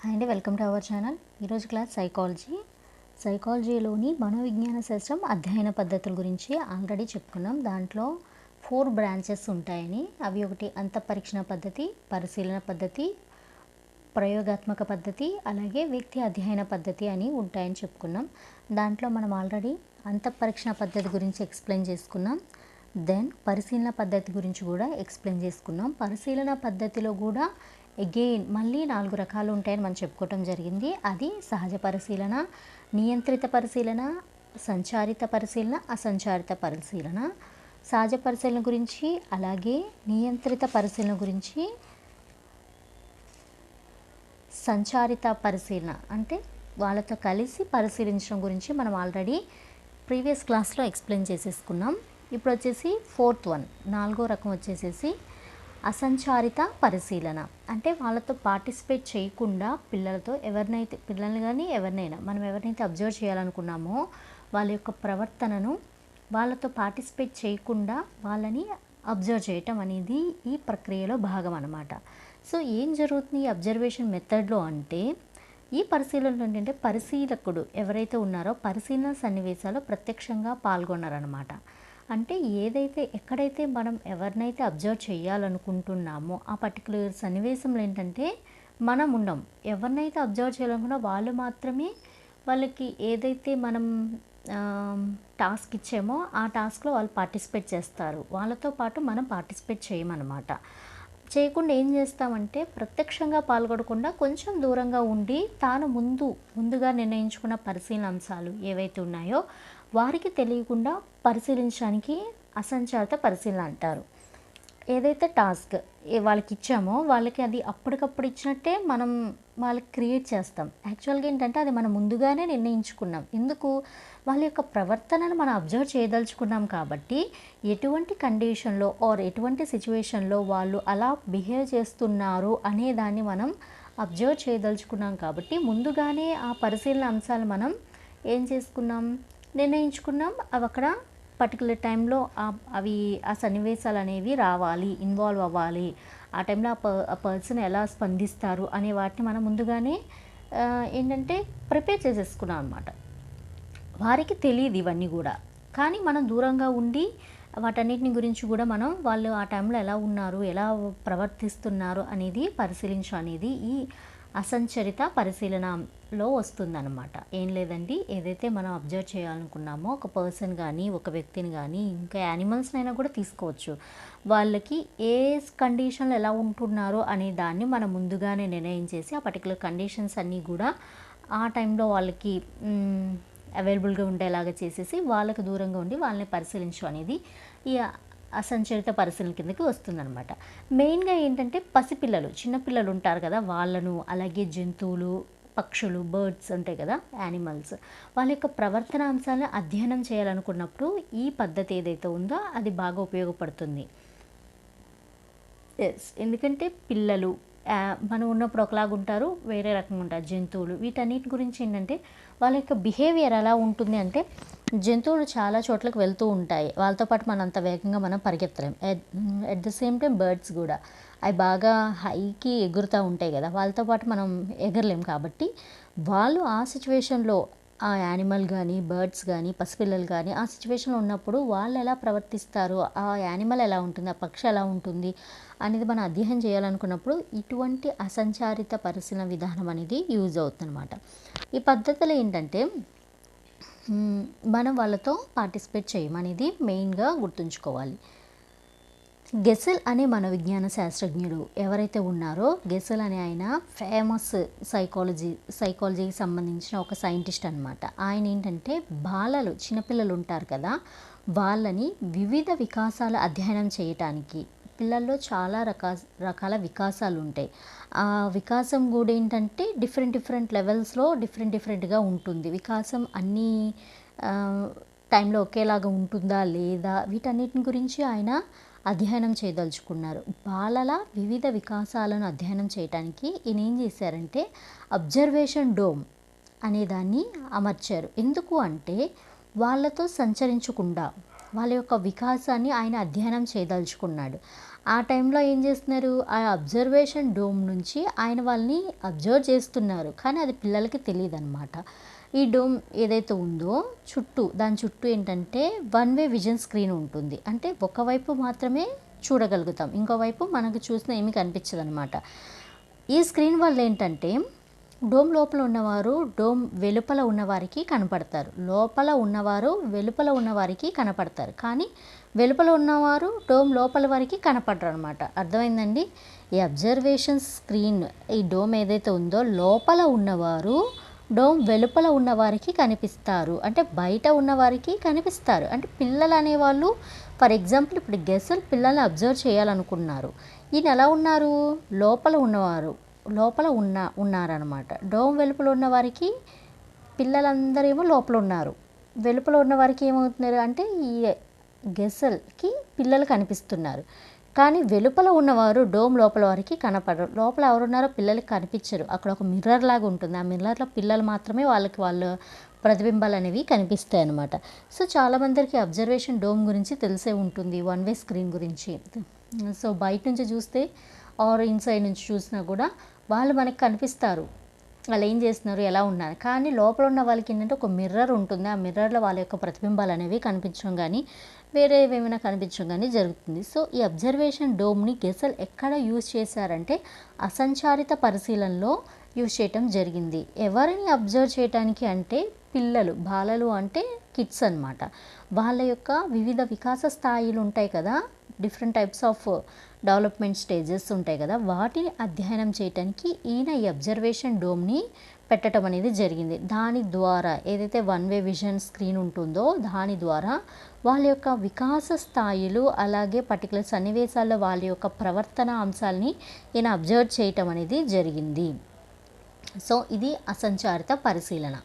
Hi అండి welcome to our channel ఈరోజు class psychology సైకాలజీలోని మనోవిజ్ఞాన శాస్త్రం అధ్యయన పద్ధతుల గురించి ఆల్రెడీ చెప్పుకున్నాం. దాంట్లో ఫోర్ బ్రాంచెస్ ఉంటాయని. అవి ఒకటి అంతఃపరీక్షణ పద్ధతి పరిశీలన పద్ధతి ప్రయోగాత్మక పద్ధతి అలాగే వ్యక్తి అధ్యయన పద్ధతి అని ఉంటాయని చెప్పుకున్నాం. దాంట్లో మనం ఆల్రెడీ అంతఃపరీక్షణ పద్ధతి గురించి ఎక్స్ప్లెయిన్ చేసుకున్నాం. దెన్ పరిశీలన పద్ధతి గురించి కూడా ఎక్స్ప్లెయిన్ చేసుకున్నాం. పరిశీలన పద్ధతిలో కూడా అగైన్ మళ్ళీ నాలుగు రకాలు ఉంటాయని మనం చెప్పుకోవటం జరిగింది. అది సహజ పరిశీలన నియంత్రిత పరిశీలన సంచారిత పరిశీలన అసంచారిత పరిశీలన. సహజ పరిశీలన గురించి అలాగే నియంత్రిత పరిశీలన గురించి సంచారిత పరిశీలన. అంటే వాళ్ళతో కలిసి పరిశీలించడం గురించి మనం ఆల్రెడీ ప్రీవియస్ క్లాస్లో ఎక్స్ప్లెయిన్ చేసేసుకున్నాం. ఇప్పుడు వచ్చేసి ఫోర్త్ వన్ నాలుగో రకం వచ్చేసేసి అసంచారిత పరిశీలన. అంటే వాళ్ళతో పార్టిసిపేట్ చేయకుండా పిల్లలతో ఎవరినైతే పిల్లల్ని కానీ ఎవరినైనా మనం ఎవరినైతే అబ్జర్వ్ చేయాలనుకున్నామో వాళ్ళ యొక్క ప్రవర్తనను వాళ్ళతో పార్టిసిపేట్ చేయకుండా వాళ్ళని అబ్జర్వ్ చేయటం అనేది ఈ ప్రక్రియలో భాగం అన్నమాట. సో ఏం జరుగుతుంది ఈ అబ్జర్వేషన్ మెథడ్లో అంటే ఈ పరిశీలనలు ఏంటంటే పరిశీలకుడు ఎవరైతే ఉన్నారో పరిశీలన సన్నివేశాలు ప్రత్యక్షంగా పాల్గొన్నారనమాట అంటే ఏదైతే ఎక్కడైతే మనం ఎవరినైతే అబ్జర్వ్ చేయాలనుకుంటున్నామో ఆ పర్టికులర్ సన్నివేశంలో ఏంటంటే మనం ఉండం. ఎవరినైతే అబ్జర్వ్ చేయాలనుకున్నా వాళ్ళు మాత్రమే వాళ్ళకి ఏదైతే మనం టాస్క్ ఇచ్చామో ఆ టాస్క్లో వాళ్ళు పార్టిసిపేట్ చేస్తారు. వాళ్ళతో పాటు మనం పార్టిసిపేట్ చేయమన్నమాట. చేయకుండా ఏం చేస్తామంటే ప్రత్యక్షంగా పాల్గొనకుండా కొంచెం దూరంగా ఉండి తాను ముందు ముందుగా నిర్ణయించుకున్న పరిశీలన అంశాలు ఏవైతే ఉన్నాయో వారికి తెలియకుండా పరిశీలించడానికి అసంచారిత పరిశీలన అంటారు. ఏదైతే టాస్క్ వాళ్ళకి ఇచ్చామో వాళ్ళకి అది అప్పటికప్పుడు ఇచ్చినట్టే మనం వాళ్ళకి క్రియేట్ చేస్తాం. యాక్చువల్గా ఏంటంటే అది మనం ముందుగానే నిర్ణయించుకున్నాం. ఎందుకు? వాళ్ళ యొక్క ప్రవర్తనను మనం అబ్జర్వ్ చేయదలుచుకున్నాం కాబట్టి ఎటువంటి కండిషన్లో ఆర్ ఎటువంటి సిచ్యువేషన్లో వాళ్ళు అలా బిహేవ్ చేస్తున్నారు అనే దాన్ని మనం అబ్జర్వ్ చేయదలుచుకున్నాం కాబట్టి ముందుగానే ఆ పరిశీలన అంశాలు మనం ఏం చేసుకున్నాం? నిర్ణయించుకున్నాం. అవి అక్కడ పర్టికులర్ టైంలో అవి ఆ సన్నివేశాలు అనేవి రావాలి ఇన్వాల్వ్ అవ్వాలి. ఆ టైంలో ఆ ప ఆ పర్సన్ ఎలా స్పందిస్తారు అనే వాటిని మనం ముందుగానే ఏంటంటే ప్రిపేర్ చేసేసుకున్నాం అనమాట వారికి తెలియదు ఇవన్నీ కూడా. కానీ మనం దూరంగా ఉండి వాటన్నిటిని గురించి కూడా మనం వాళ్ళు ఆ టైంలో ఎలా ఉన్నారు ఎలా ప్రవర్తిస్తున్నారు అనేది పరిశీలించు అనేది ఈ అసంచరిత పరిశీలనలో వస్తుందన్నమాట. ఏం లేదండి ఏదైతే మనం అబ్జర్వ్ చేయాలనుకున్నామో ఒక పర్సన్ కానీ ఒక వ్యక్తిని కానీ ఇంకా యానిమల్స్నైనా కూడా తీసుకోవచ్చు. వాళ్ళకి ఏ కండిషన్లు ఎలా ఉంటున్నారో అనే దాన్ని మనం ముందుగానే నిర్ణయం చేసి ఆ పర్టికులర్ కండిషన్స్ అన్నీ కూడా ఆ టైంలో వాళ్ళకి అవైలబుల్గా ఉండేలాగా చేసేసి వాళ్ళకు దూరంగా ఉండి వాళ్ళని పరిశీలించు అనేది ఈ అసంచరిత పరిశీలన కిందకి వస్తుందన్నమాట. మెయిన్గా ఏంటంటే పసిపిల్లలు చిన్నపిల్లలు ఉంటారు కదా వాళ్ళను అలాగే జంతువులు పక్షులు బర్డ్స్ ఉంటాయి కదా యానిమల్స్. వాళ్ళ యొక్క ప్రవర్తన అంశాలను అధ్యయనం చేయాలనుకున్నప్పుడు ఈ పద్ధతి ఏదైతే ఉందో అది బాగా ఉపయోగపడుతుంది. ఎస్ ఎందుకంటే పిల్లలు మనం ఉన్నప్పుడు ఒకలాగా ఉంటారు వేరే రకంగా ఉంటారు జంతువులు. వీటన్నిటి గురించి ఏంటంటే వాళ్ళ యొక్క బిహేవియర్ ఎలా ఉంటుంది అంటే జంతువులు చాలా చోట్లకు వెళ్తూ ఉంటాయి. వాళ్ళతో పాటు మనం అంత వేగంగా మనం పరిగెత్తలేం. At the same time birds కూడా. అవి బాగా హైకి ఎగురుతూ ఉంటాయి కదా. వాళ్ళతో పాటు మనం ఎగరలేం కాబట్టి వాళ్ళు ఆ సిచ్యువేషన్లో ఆ యానిమల్ కానీ బర్డ్స్ కానీ పసిపిల్లలు కానీ ఆ సిచ్యువేషన్లో ఉన్నప్పుడు వాళ్ళు ఎలా ప్రవర్తిస్తారు? ఆ యానిమల్ ఎలా ఉంటుంది? ఆ పక్షి ఎలా ఉంటుంది? అనేది మనం అధ్యయనం చేయాలనుకున్నప్పుడు ఇటువంటి అసంచారిత పరిశీలన విధానం అనేది యూజ్ అవుతుందన్నమాట. ఈ పద్ధతులు ఏంటంటే మనం వాళ్ళతో పార్టిసిపేట్ చేయమనేది మెయిన్గా గుర్తుంచుకోవాలి. గెసెల్ అనే మనోవిజ్ఞాన శాస్త్రజ్ఞుడు ఎవరైతే ఉన్నారో గెసెల్ అనే ఆయన ఫేమస్ సైకాలజీ సైకాలజీకి సంబంధించిన ఒక సైంటిస్ట్ అనమాట ఆయన ఏంటంటే బాలలు చిన్నపిల్లలు ఉంటారు కదా వాళ్ళని వివిధ వికాసాలు అధ్యయనం చేయటానికి పిల్లల్లో చాలా రకా రకాల వికాసాలు ఉంటాయి ఆ వికాసం కూడా ఏంటంటే డిఫరెంట్ డిఫరెంట్ లెవెల్స్లో డిఫరెంట్ డిఫరెంట్గా ఉంటుంది. వికాసం అన్నీ టైంలో ఒకేలాగా ఉంటుందా లేదా వీటన్నిటిని గురించి ఆయన అధ్యయనం చేయదలుచుకున్నారు. బాలల వివిధ వికాసాలను అధ్యయనం చేయడానికి ఈయన ఏం చేశారంటే అబ్జర్వేషన్ డోమ్ అనే దాన్ని అమర్చారు. ఎందుకు అంటే వాళ్ళతో సంచరించకుండా వాళ్ళ యొక్క వికాసాన్ని ఆయన అధ్యయనం చేయదలుచుకున్నాడు. ఆ టైంలో ఏం చేస్తున్నారు? ఆ అబ్జర్వేషన్ డోమ్ నుంచి ఆయన వాళ్ళని అబ్జర్వ్ చేస్తున్నారు. కానీ అది పిల్లలకి తెలియదు అనమాట ఈ డోమ్ ఏదైతే ఉందో చుట్టూ దాని చుట్టూ ఏంటంటే వన్ వే విజన్ స్క్రీన్ ఉంటుంది. అంటే ఒకవైపు మాత్రమే చూడగలుగుతాం. ఇంకోవైపు మనకు చూసిన ఏమీ కనిపించదు అనమాట ఈ స్క్రీన్ వల్ల ఏంటంటే డోమ్ లోపల ఉన్నవారు డోమ్ వెలుపల ఉన్నవారికి కనపడతారు. లోపల ఉన్నవారు వెలుపల ఉన్నవారికి కనపడతారు. కానీ వెలుపల ఉన్నవారు డోమ్ లోపల వారికి కనపడరు అనమాట అర్థమైందండి? ఈ అబ్జర్వేషన్ స్క్రీన్ ఈ డోమ్ ఏదైతే ఉందో లోపల ఉన్నవారు డోమ్ వెలుపల ఉన్నవారికి కనిపిస్తారు. అంటే బయట ఉన్నవారికి కనిపిస్తారు. అంటే పిల్లలు అనేవాళ్ళు ఫర్ ఎగ్జాంపుల్ ఇప్పుడు గెస్సులు పిల్లల్ని అబ్జర్వ్ చేయాలనుకున్నారు. ఈయన ఎలా ఉన్నారు? లోపల ఉన్నవారు. లోపల ఉన్న ఉన్నారనమాట డోమ్ వెలుపల ఉన్న వారికి పిల్లలందరేమో లోపల ఉన్నారు. వెలుపల ఉన్న వారికి ఏమవుతున్నారు అంటే ఈ గెసల్కి పిల్లలు కనిపిస్తున్నారు. కానీ వెలుపల ఉన్నవారు డోమ్ లోపల వారికి కనపడరు. లోపల ఎవరున్నారో పిల్లలకి కనిపించరు. అక్కడ ఒక మిర్రర్ లాగా ఉంటుంది. ఆ మిర్రర్లో పిల్లలు మాత్రమే వాళ్ళకి వాళ్ళ ప్రతిబింబాలు అనేవి కనిపిస్తాయి అన్నమాట. సో చాలామందికి అబ్జర్వేషన్ డోమ్ గురించి తెలిసే ఉంటుంది. వన్ వే స్క్రీన్ గురించి. సో బయట నుంచి చూస్తే ఆర్ ఇన్సైడ్ నుంచి చూసినా కూడా వాళ్ళు మనకి కనిపిస్తారు. వాళ్ళు ఏం చేస్తున్నారు? ఎలా ఉన్నారు? కానీ లోపల ఉన్న వాళ్ళకి ఏంటంటే ఒక మిర్రర్ ఉంటుంది. ఆ మిర్రర్లో వాళ్ళ యొక్క ప్రతిబింబాలు అనేవి కనిపించడం కానీ వేరే ఏమైనా కనిపించడం కానీ జరుగుతుంది. సో ఈ అబ్జర్వేషన్ డోమ్ని గెసల్ ఎక్కడ యూజ్ చేశారంటే అసంచారిత పరిశీలనలో యూజ్ చేయటం జరిగింది. ఎవరిని అబ్జర్వ్ చేయడానికి అంటే పిల్లలు బాలలు అంటే కిడ్స్ అన్నమాట. వాళ్ళ యొక్క వివిధ వికాస స్థాయిలు ఉంటాయి కదా different types of development stages ఉంటాయి కదా వాటిని అధ్యయనం చేయటానికి ఈయన ఈ అబ్జర్వేషన్ డోమ్ని పెట్టడం అనేది జరిగింది. దాని ద్వారా ఏదైతే వన్ వే విజన్ స్క్రీన్ ఉంటుందో దాని ద్వారా వాళ్ళ యొక్క వికాస స్థాయిలు అలాగే పర్టికులర్ సన్నివేశాల్లో వాళ్ళ యొక్క ప్రవర్తన అంశాలని ఈయన అబ్జర్వ్ చేయటం అనేది జరిగింది. సో ఇది అసంచారిత పరిశీలన.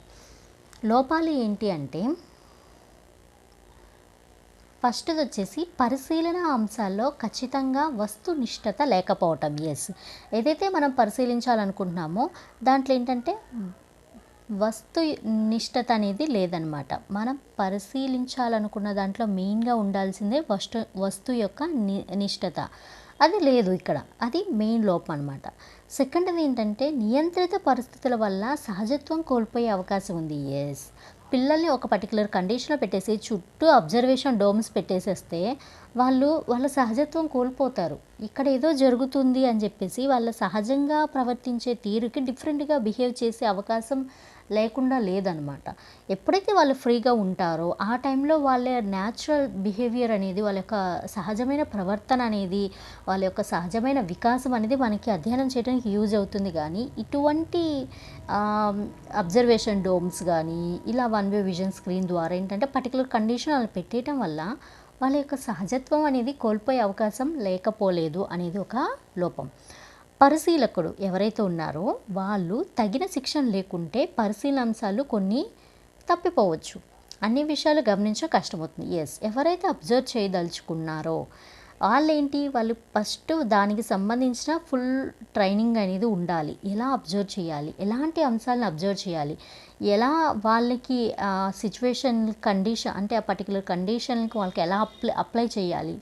లోపాలు ఏంటి అంటే ఫస్ట్ది వచ్చేసి పరిశీలన అంశాల్లో ఖచ్చితంగా వస్తునిష్టత లేకపోవటం ఎస్ ఏదైతే మనం పరిశీలించాలనుకుంటున్నామో దాంట్లో ఏంటంటే వస్తు నిష్టత అనేది లేదనమాట. మనం పరిశీలించాలనుకున్న దాంట్లో మెయిన్గా ఉండాల్సిందే వస్తు వస్తువు యొక్క ని నిష్టత. అది లేదు ఇక్కడ. అది మెయిన్ లోపం అనమాట సెకండ్ది ఏంటంటే నియంత్రిత పరిస్థితుల వల్ల సహజత్వం కోల్పోయే అవకాశం ఉంది ఎస్ పిల్లల్ని ఒక పర్టికులర్ కండిషన్లో పెట్టేసి చుట్టూ అబ్జర్వేషన్ డోమ్స్ పెట్టేసేస్తే వాళ్ళు వాళ్ళ సహజత్వం కోల్పోతారు. ఇక్కడ ఏదో జరుగుతుంది అని చెప్పేసి వాళ్ళ సహజంగా ప్రవర్తించే తీరుకి డిఫరెంట్గా బిహేవ్ చేసే అవకాశం లేకుండా లేదనమాట. ఎప్పుడైతే వాళ్ళు ఫ్రీగా ఉంటారో ఆ టైంలో వాళ్ళ న్యాచురల్ బిహేవియర్ అనేది వాళ్ళ యొక్క సహజమైన ప్రవర్తన అనేది వాళ్ళ యొక్క సహజమైన వికాసం అనేది మనకి అధ్యయనం చేయడానికి యూజ్ అవుతుంది. కానీ ఇటువంటి అబ్జర్వేషన్ డోమ్స్ కానీ ఇలా వన్ వే విజన్ స్క్రీన్ ద్వారా ఏంటంటే పర్టికులర్ కండిషన్ వాళ్ళు పెట్టేయటం వల్ల వాళ్ళ యొక్క సహజత్వం అనేది కోల్పోయే అవకాశం లేకపోలేదు అనేది ఒక లోపం. పరిశీలకుడు ఎవరైతే ఉన్నారో వాళ్ళు తగిన శిక్షణ లేకుంటే పరిశీలన అంశాలు కొన్ని తప్పిపోవచ్చు. అన్ని విషయాలు గమనించడం కష్టమవుతుంది. ఎస్ ఎవరైతే అబ్జర్వ్ చేయదలుచుకున్నారో వాళ్ళు ఏంటి వాళ్ళు ఫస్ట్ దానికి సంబంధించిన ఫుల్ ట్రైనింగ్ అనేది ఉండాలి. ఎలా అబ్జర్వ్ చేయాలి? ఎలాంటి అంశాలను అబ్జర్వ్ చేయాలి? ఎలా వాళ్ళకి సిచ్యువేషన్ కండిషన్ అంటే ఆ పర్టికులర్ కండిషన్కి వాళ్ళకి ఎలా అప్లై అప్లై చేయాలి?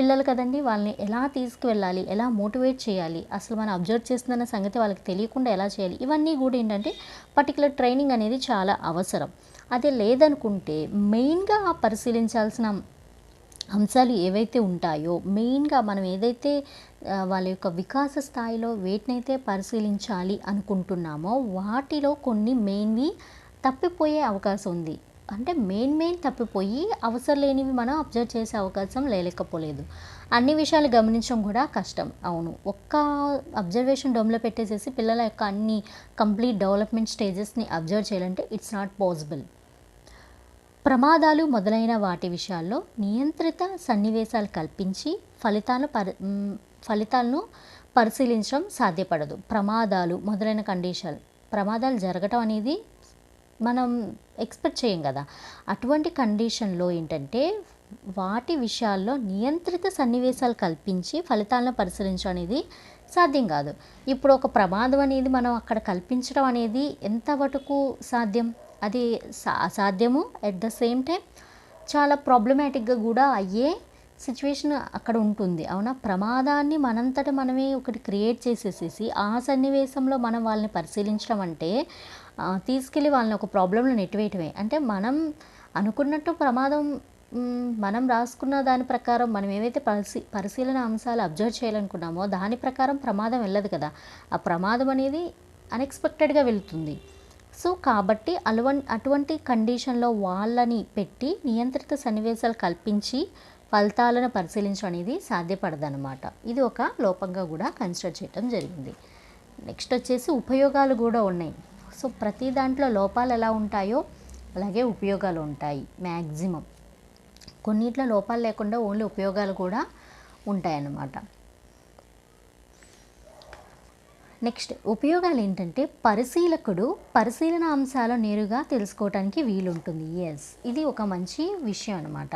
పిల్లలు కదండి వాళ్ళని ఎలా తీసుకువెళ్ళాలి ఎలా మోటివేట్ చేయాలి అసలు మనం అబ్జర్వ్ చేస్తుందన్న సంగతి వాళ్ళకి తెలియకుండా ఎలా చేయాలి ఇవన్నీ కూడా ఏంటంటే పర్టికులర్ ట్రైనింగ్ అనేది చాలా అవసరం. అదే లేదనుకుంటే మెయిన్గా పరిశీలించాల్సిన అంశాలు ఏవైతే ఉంటాయో మెయిన్గా మనం ఏదైతే వాళ్ళ యొక్క వికాస స్థాయిలో వేటినైతే పరిశీలించాలి అనుకుంటున్నామో వాటిలో కొన్ని మెయిన్వి తప్పిపోయే అవకాశం ఉంది. అంటే మెయిన్ మెయిన్ తప్పిపోయి అవసరం లేనివి మనం అబ్జర్వ్ చేసే అవకాశం లేలేకపోలేదు. అన్ని విషయాలు గమనించడం కూడా కష్టం. అవును. ఒక్క అబ్జర్వేషన్ డోమ్లో పెట్టేసేసి పిల్లల యొక్క అన్ని కంప్లీట్ డెవలప్మెంట్ స్టేజెస్ని అబ్జర్వ్ చేయాలంటే ఇట్స్ నాట్ పాసిబుల్ ప్రమాదాలు మొదలైన వాటి విషయాల్లో నియంత్రిత సన్నివేశాలు కల్పించి ఫలితాలు పరి ఫలితాలను పరిశీలించడం సాధ్యపడదు. ప్రమాదాలు మొదలైన కండిషన్ ప్రమాదాలు జరగటం అనేది మనం ఎక్స్పెక్ట్ చేయం కదా. అటువంటి కండిషన్లో ఏంటంటే వాటి విషయాల్లో నియంత్రిత సన్నివేశాలు కల్పించి ఫలితాలను పరిశీలించడం అనేది సాధ్యం కాదు. ఇప్పుడు ఒక ప్రమాదం అనేది మనం అక్కడ కల్పించడం అనేది ఎంతవరకు సాధ్యం? అది సా అసాధ్యము? ఎట్ ద సేమ్ టైం చాలా ప్రాబ్లమాటిక్గా కూడా అయ్యే సిచ్యువేషన్ అక్కడ ఉంటుంది. అవునా? ప్రమాదాన్ని మనంతట మనమే ఒకటి క్రియేట్ చేసేసేసి ఆ సన్నివేశంలో మనం వాళ్ళని పరిశీలించడం అంటే తీసుకెళ్ళి వాళ్ళని ఒక ప్రాబ్లంలో నెట్టివేయటమే. అంటే మనం అనుకున్నట్టు ప్రమాదం మనం రాసుకున్న దాని ప్రకారం మనం ఏవైతే పరిశీ పరిశీలన అంశాలు అబ్జర్వ్ చేయాలనుకున్నామో దాని ప్రకారం ప్రమాదం వెళ్ళదు కదా. ఆ ప్రమాదం అనేది అన్ఎక్స్పెక్టెడ్గా వెళుతుంది. సో కాబట్టి అలవన్ అటువంటి కండిషన్లో వాళ్ళని పెట్టి నియంత్రిత సన్నివేశాలు కల్పించి ఫలితాలను పరిశీలించడం అనేది సాధ్యపడదనమాట ఇది ఒక లోపంగా కూడా కన్సిడర్ చేయడం జరిగింది. నెక్స్ట్ వచ్చేసి ఉపయోగాలు కూడా ఉన్నాయి. సో ప్రతి దాంట్లో లోపాలు ఎలా ఉంటాయో అలాగే ఉపయోగాలు ఉంటాయి మ్యాక్సిమం కొన్నిట్లో లోపాలు లేకుండా ఓన్లీ ఉపయోగాలు కూడా ఉంటాయన్నమాట. నెక్స్ట్ ఉపయోగాలు ఏంటంటే పరిశీలకుడు పరిశీలన అంశాలు నేరుగా తెలుసుకోవటానికి వీలుంటుంది. ఎస్ ఇది ఒక మంచి విషయం అనమాట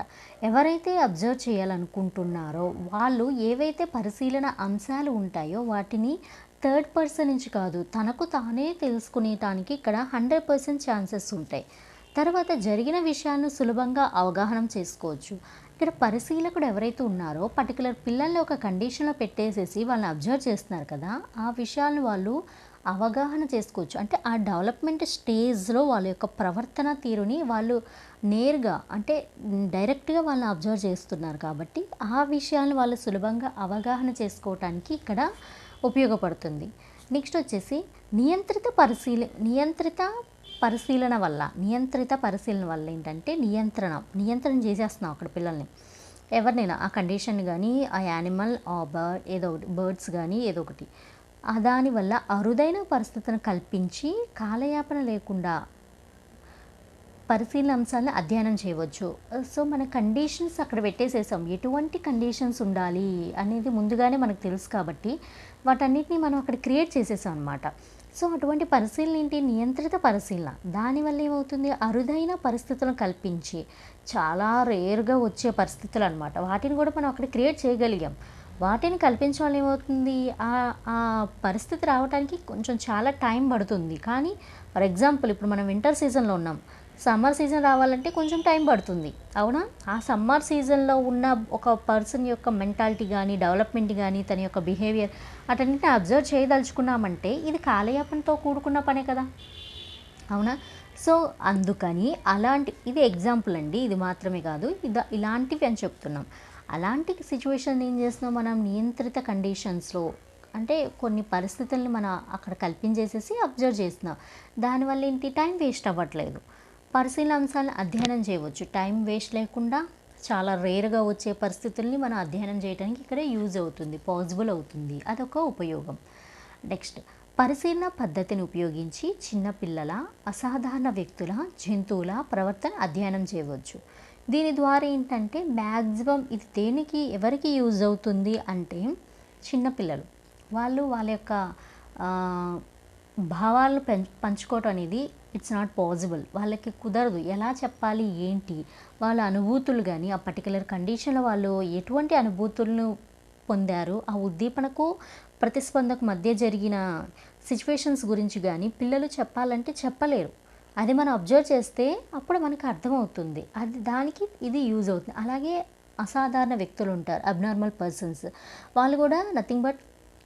ఎవరైతే అబ్జర్వ్ చేయాలనుకుంటున్నారో వాళ్ళు ఏవైతే పరిశీలన అంశాలు ఉంటాయో వాటిని థర్డ్ పర్సన్ నుంచి కాదు తనకు తానే తెలుసుకునేటానికి ఇక్కడ హండ్రెడ్ పర్సెంట్ ఛాన్సెస్ ఉంటాయి. తర్వాత జరిగిన విషయాలను సులభంగా అవగాహన చేసుకోవచ్చు. ఇక్కడ పరిశీలకుడు ఎవరైతే ఉన్నారో పర్టికులర్ పిల్లల్ని ఒక కండిషన్లో పెట్టేసేసి వాళ్ళని అబ్జర్వ్ చేస్తున్నారు కదా ఆ విషయాలను వాళ్ళు అవగాహన చేసుకోవచ్చు. అంటే ఆ డెవలప్మెంట్ స్టేజ్లో వాళ్ళ యొక్క ప్రవర్తన తీరుని వాళ్ళు నేరుగా అంటే డైరెక్ట్గా వాళ్ళని అబ్జర్వ్ చేస్తున్నారు కాబట్టి ఆ విషయాలను వాళ్ళు సులభంగా అవగాహన చేసుకోవటానికి ఇక్కడ ఉపయోగపడుతుంది. నెక్స్ట్ వచ్చేసి నియంత్రిత పరిశీలి నియంత్రిత పరిశీలన వల్ల నియంత్రిత పరిశీలన వల్ల ఏంటంటే నియంత్రణ నియంత్రణ చేసేస్తున్నాం అక్కడ పిల్లల్ని. ఎవరినైనా ఆ కండిషన్ కానీ ఆ యానిమల్ ఆ బర్డ్ ఏదో ఒకటి బర్డ్స్ కానీ ఏదో ఒకటి. ఆ దానివల్ల అరుదైన పరిస్థితులను కల్పించి కాలయాపన లేకుండా పరిశీలన అంశాలను అధ్యయనం చేయవచ్చు. సో మన కండిషన్స్ అక్కడ పెట్టేసేసాం. ఎటువంటి కండిషన్స్ ఉండాలి అనేది ముందుగానే మనకు తెలుసు కాబట్టి వాటన్నిటిని మనం అక్కడ క్రియేట్ చేసేసాం అనమాట సో అటువంటి పరిశీలన ఏంటి? నియంత్రిత పరిశీలన. దానివల్ల ఏమవుతుంది? అరుదైన పరిస్థితులను కల్పించి చాలా రేరుగా వచ్చే పరిస్థితులు అనమాట వాటిని కూడా మనం అక్కడ క్రియేట్ చేయగలిగాం. వాటిని కల్పించడం వల్ల ఏమవుతుంది? ఆ ఆ పరిస్థితి రావడానికి కొంచెం చాలా టైం పడుతుంది. కానీ ఫర్ ఎగ్జాంపుల్ ఇప్పుడు మనం వింటర్ సీజన్లో ఉన్నాం. సమ్మర్ సీజన్ రావాలంటే కొంచెం టైం పడుతుంది. అవునా? ఆ సమ్మర్ సీజన్లో ఉన్న ఒక పర్సన్ యొక్క మెంటాలిటీ కానీ డెవలప్మెంట్ కానీ తన యొక్క బిహేవియర్ అటన్నిటిని అబ్జర్వ్ చేయదలుచుకున్నామంటే ఇది కాలయాపనతో కూడుకున్న పనే కదా. అవునా? సో అందుకని అలాంటి ఇది ఎగ్జాంపుల్ అండి. ఇది మాత్రమే కాదు. ఇది ఇలాంటివి అని చెప్తున్నాం. అలాంటి సిచ్యువేషన్ ఏం చేస్తున్నాం? మనం నియంత్రిత కండిషన్స్లో అంటే కొన్ని పరిస్థితుల్ని మనం అక్కడ కల్పించేసేసి అబ్జర్వ్ చేస్తున్నాం. దానివల్ల ఏంటి? టైం వేస్ట్ అవ్వట్లేదు. పరిశీలన అంశాలను అధ్యయనం చేయవచ్చు. టైం వేస్ట్ లేకుండా చాలా రేర్గా వచ్చే పరిస్థితుల్ని మనం అధ్యయనం చేయడానికి ఇక్కడ యూజ్ అవుతుంది. పాసిబుల్ అవుతుంది. అదొక ఉపయోగం. నెక్స్ట్ పరిశీలన పద్ధతిని ఉపయోగించి చిన్నపిల్లల అసాధారణ వ్యక్తుల జంతువుల ప్రవర్తన అధ్యయనం చేయవచ్చు. దీని ద్వారా ఏంటంటే మ్యాక్సిమం ఇది దేనికి ఎవరికి యూజ్ అవుతుంది అంటే చిన్నపిల్లలు వాళ్ళు వాళ్ళ యొక్క భావాలను పెం పంచుకోవటం అనేది ఇట్స్ నాట్ పాసిబుల్ వాళ్ళకి కుదరదు. ఎలా చెప్పాలి ఏంటి? వాళ్ళ అనుభూతులు కానీ ఆ పర్టికులర్ కండిషన్లో వాళ్ళు ఎటువంటి అనుభూతులను పొందారు? ఆ ఉద్దీపనకు ప్రతిస్పందకు మధ్య జరిగిన సిచ్యువేషన్స్ గురించి కానీ పిల్లలు చెప్పాలంటే చెప్పలేరు. అది మనం అబ్జర్వ్ చేస్తే అప్పుడు మనకు అర్థమవుతుంది. అది దానికి ఇది యూజ్ అవుతుంది. అలాగే అసాధారణ వ్యక్తులు ఉంటారు అబ్నార్మల్ పర్సన్స్ వాళ్ళు కూడా నథింగ్ బట్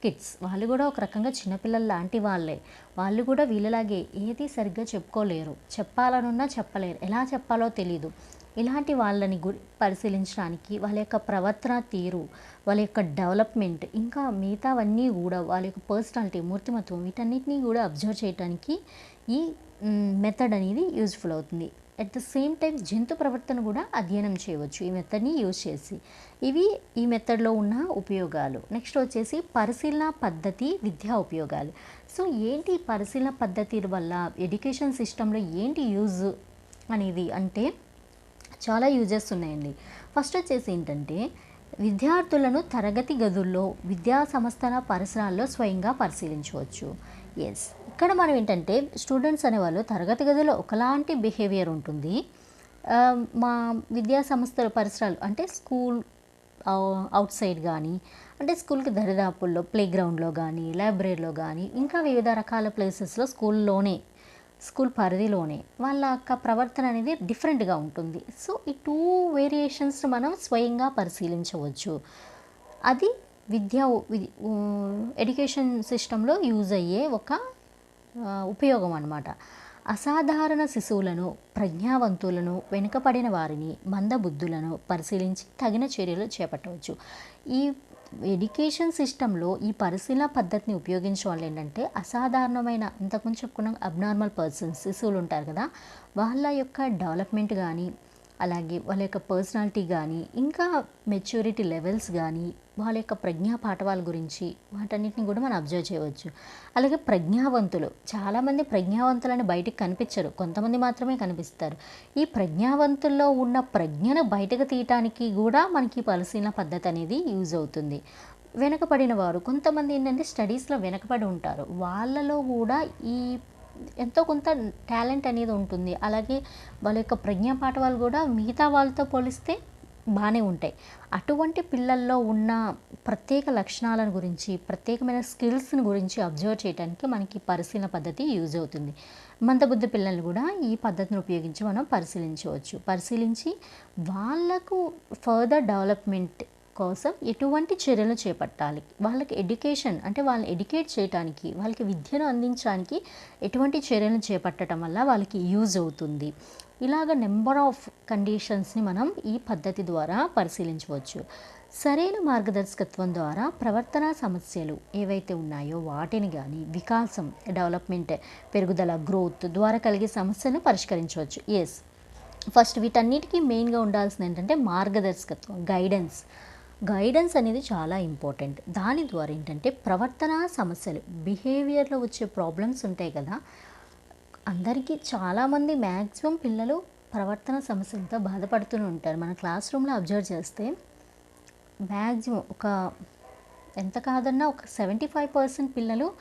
కిడ్స్ వాళ్ళు కూడా ఒక రకంగా చిన్నపిల్లల లాంటి వాళ్ళే. వాళ్ళు కూడా వీళ్ళలాగే ఏది సరిగ్గా చెప్పుకోలేరు. చెప్పాలనున్నా చెప్పలేరు. ఎలా చెప్పాలో తెలీదు. ఇలాంటి వాళ్ళని గు పరిశీలించడానికి వాళ్ళ యొక్క ప్రవర్తన తీరు వాళ్ళ యొక్క డెవలప్మెంట్ ఇంకా మిగతావన్నీ కూడా వాళ్ళ యొక్క పర్సనాలిటీ మూర్తిమత్వం వీటన్నిటినీ కూడా అబ్జర్వ్ చేయడానికి ఈ మెథడ్ అనేది యూజ్ఫుల్ అవుతుంది. అట్ ద సేమ్ టైం జంతు ప్రవర్తన కూడా అధ్యయనం చేయవచ్చు. ఈ మెథడ్ని యూజ్ చేసి. ఇవి ఈ మెథడ్లో ఉన్న ఉపయోగాలు. నెక్స్ట్ వచ్చేసి పరిశీలన పద్ధతి విద్యా ఉపయోగాలు. సో ఏంటి పరిశీలన పద్ధతి వల్ల ఎడ్యుకేషన్ సిస్టంలో ఏంటి యూజ్ అనేది అంటే చాలా యూజెస్ ఉన్నాయండి. ఫస్ట్ వచ్చేసి ఏంటంటే విద్యార్థులను తరగతి గదుల్లో విద్యా సంస్థల పరిసరాల్లో స్వయంగా పరిశీలించవచ్చు. ఎస్ ఇక్కడ మనం ఏంటంటే స్టూడెంట్స్ అనేవాళ్ళు తరగతి గదిలో ఒకలాంటి బిహేవియర్ ఉంటుంది. మా విద్యా సంస్థల పరిసరాలు అంటే స్కూల్ అవుట్ సైడ్ కానీ అంటే స్కూల్కి దరిదాపుల్లో ప్లే గ్రౌండ్లో కానీ లైబ్రరీలో కానీ ఇంకా వివిధ రకాల ప్లేసెస్లో స్కూల్లోనే స్కూల్ పరిధిలోనే వాళ్ళ యొక్క ప్రవర్తన అనేది డిఫరెంట్గా ఉంటుంది. సో ఈ టూ వేరియేషన్స్ మనం స్వయంగా పరిశీలించవచ్చు. అది విద్యా ఎడ్యుకేషన్ సిస్టంలో యూజ్ అయ్యే ఒక ఉపయోగం అన్నమాట. అసాధారణ శిశువులను ప్రజ్ఞావంతులను వెనుకపడిన వారిని మందబుద్ధులను పరిశీలించి తగిన చర్యలు చేపట్టవచ్చు. ఈ ఎడ్యుకేషన్ సిస్టంలో ఈ పరిశీలన పద్ధతిని ఉపయోగించడం వల్ల ఏంటంటే అసాధారణమైన ఇంతకుముందు చెప్పుకున్న అబ్నార్మల్ పర్సన్స్ శిశువులు ఉంటారు కదా వాళ్ళ యొక్క డెవలప్మెంట్ కానీ అలాగే వాళ్ళ యొక్క పర్సనాలిటీ కానీ ఇంకా మెచ్యూరిటీ లెవెల్స్ కానీ వాళ్ళ యొక్క ప్రజ్ఞా పాఠవాల గురించి వాటన్నిటిని కూడా మనం అబ్జర్వ్ చేయవచ్చు. అలాగే ప్రజ్ఞావంతులు చాలామంది ప్రజ్ఞావంతులని బయటకు కనిపించరు. కొంతమంది మాత్రమే కనిపిస్తారు. ఈ ప్రజ్ఞావంతుల్లో ఉన్న ప్రజ్ఞను బయటకు తీయటానికి కూడా మనకి పరిశీలన పద్ధతి అనేది యూజ్ అవుతుంది. వెనకబడిన వారు కొంతమంది ఏంటంటే స్టడీస్లో వెనకబడి ఉంటారు. వాళ్ళలో కూడా ఈ ఎంతో కొంత టాలెంట్ అనేది ఉంటుంది. అలాగే వాళ్ళ యొక్క ప్రజ్ఞా పాఠవాలు కూడా మిగతా వాళ్ళతో పోలిస్తే బాగానే ఉంటాయి. అటువంటి పిల్లల్లో ఉన్న ప్రత్యేక లక్షణాలను గురించి ప్రత్యేకమైన స్కిల్స్ని గురించి అబ్జర్వ్ చేయడానికి మనకి పరిశీలన పద్ధతి యూజ్ అవుతుంది. మందబుద్ధి పిల్లలు కూడా ఈ పద్ధతిని ఉపయోగించి మనం పరిశీలించవచ్చు. పరిశీలించి వాళ్ళకు ఫర్దర్ డెవలప్మెంట్ కోసం ఎటువంటి చర్యలు చేపట్టాలి? వాళ్ళకి ఎడ్యుకేషన్ అంటే వాళ్ళని ఎడ్యుకేట్ చేయడానికి వాళ్ళకి విద్యను అందించడానికి ఎటువంటి చర్యలు చేపట్టడం వల్ల వాళ్ళకి యూజ్ అవుతుంది? ఇలాగ నెంబర్ ఆఫ్ కండిషన్స్ని మనం ఈ పద్ధతి ద్వారా పరిశీలించవచ్చు. సరైన మార్గదర్శకత్వం ద్వారా ప్రవర్తన సమస్యలు ఏవైతే ఉన్నాయో వాటిని కానీ వికాసం డెవలప్మెంట్ పెరుగుదల గ్రోత్ ద్వారా కలిగే సమస్యలను పరిష్కరించవచ్చు. ఎస్ ఫస్ట్ వీటన్నిటికీ మెయిన్గా ఉండాల్సింది ఏంటంటే మార్గదర్శకత్వం గైడెన్స్ గైడెన్స్ అనేది చాలా ఇంపార్టెంట్ దాని ద్వారా ఏంటంటే ప్రవర్తన సమస్యలు బిహేవియర్లో వచ్చే ప్రాబ్లమ్స్ ఉంటాయి కదా. అందరికీ చాలామంది మ్యాక్సిమం పిల్లలు ప్రవర్తన సమస్యలతో బాధపడుతూనే ఉంటారు. మన క్లాస్ రూమ్లో అబ్జర్వ్ చేస్తే మ్యాక్సిమం ఒక ఎంత కాదన్నా ఒక సెవెంటీ ఫైవ్ పర్సెంట్ పిల్లలు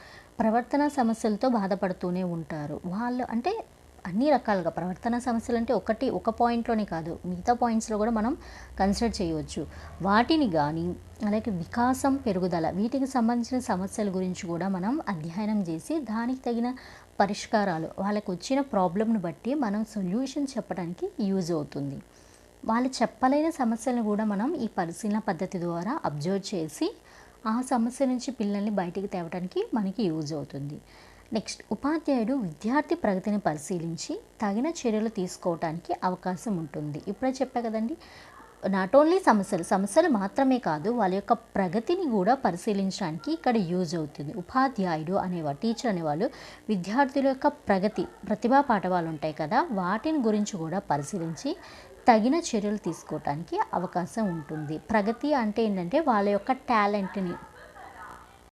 ప్రవర్తన సమస్యలతో బాధపడుతూనే ఉంటారు. వాళ్ళు అంటే అన్ని రకాలుగా ప్రవర్తన సమస్యలు అంటే ఒకటి ఒక పాయింట్లోనే కాదు. మిగతా పాయింట్స్లో కూడా మనం కన్సిడర్ చేయవచ్చు. వాటిని కానీ అలాగే వికాసం పెరుగుదల వీటికి సంబంధించిన సమస్యల గురించి కూడా మనం అధ్యయనం చేసి దానికి తగిన పరిష్కారాలు వాళ్ళకి వచ్చిన ప్రాబ్లమ్ను బట్టి మనం సొల్యూషన్ చెప్పడానికి యూజ్ అవుతుంది. వాళ్ళు చెప్పలేని సమస్యలను కూడా మనం ఈ పరిశీలన పద్ధతి ద్వారా అబ్జర్వ్ చేసి ఆ సమస్య నుంచి పిల్లల్ని బయటికి తేవడానికి మనకి యూజ్ అవుతుంది. నెక్స్ట్ ఉపాధ్యాయుడు విద్యార్థి ప్రగతిని పరిశీలించి తగిన చర్యలు తీసుకోవడానికి అవకాశం ఉంటుంది. ఇప్పుడే చెప్పా కదండి నాట్ ఓన్లీ సమస్యలు సమస్యలు మాత్రమే కాదు వాళ్ళ యొక్క ప్రగతిని కూడా పరిశీలించడానికి ఇక్కడ యూజ్ అవుతుంది. ఉపాధ్యాయుడు అనేవాడు టీచర్ అనేవాళ్ళు విద్యార్థుల యొక్క ప్రగతి ప్రతిభా పాఠవాలు ఉంటాయి కదా వాటిని గురించి కూడా పరిశీలించి తగిన చర్యలు తీసుకోవటానికి అవకాశం ఉంటుంది. ప్రగతి అంటే ఏంటంటే వాళ్ళ యొక్క టాలెంట్ని